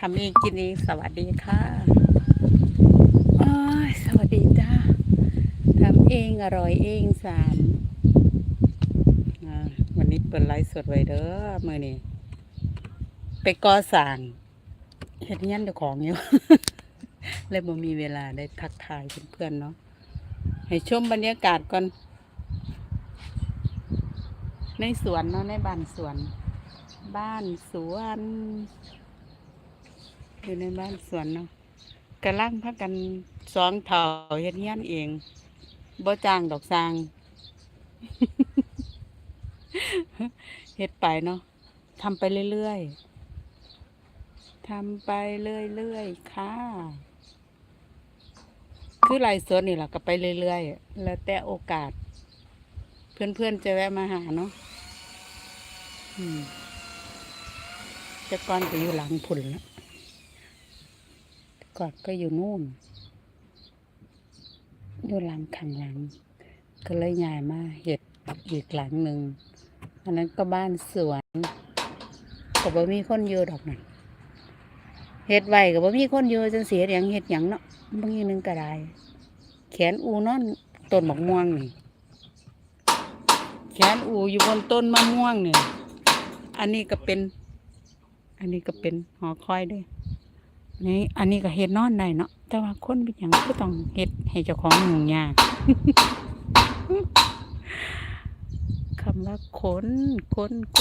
ทำเองกินเองสวัสดีค่ะโอ้ยสวัสดีจ้าทำเองอร่อยเองสามอ่าวันนี้เปิดไลฟ์สดไว้เด้อมื่อนี้ไปก่อสร้างเฮ็ดเงี้ยนเจ้าของอยู่เลยบ่มีเวลาได้ทักทายเพื่อนๆเนาะให้ชมบรรยากาศก่อน ในสวนเนาะในบ้านสวน บ้านสวน อยู่ในบ้านสวนเนาะกำลังพักกันสองเท่าเฮ็ดเฮียนเองบ่จ้างดอกสร้างเฮ็ดไปเนาะทำไปเรื่อยๆทำไปเรื่อยๆค่ะ คือลฟ์สดนี่แหละก็ไปเรื่อยๆ แล้วแต่โอกาส เพื่อนๆจะแวะมาหาเนาะอืมแต่ก่อนก็อยู่หลังผุนแล้ว กอนก็อยู่นู่นอยู่หลังขังหลัง ก็เลยย้ายมาเห็ดอีกหลังหนึ่งอันนั้นก็บ้านสวนก็บ่มีคนอยู่ดอกนั่นเห็ดไว้ก็บ่มีคนอยู่จนเสียอย่างเห็ดหยังเนาะบางอย่างหนึงก็ได้แขนอูนอนต้นมะม่วงนี่แขนอูอยู่บนต้นมะม่วงนี่อันนี้ก็เป็น อันนี้ก็เป็นหอคอยด้วย นี่อันนี้ก็เห็ดนอนได้เนาะแต่ว่าคนเป็นอย่างก็ต้องเห็ดให้เจ้าของหนุ่งยากคำว่าขนขนข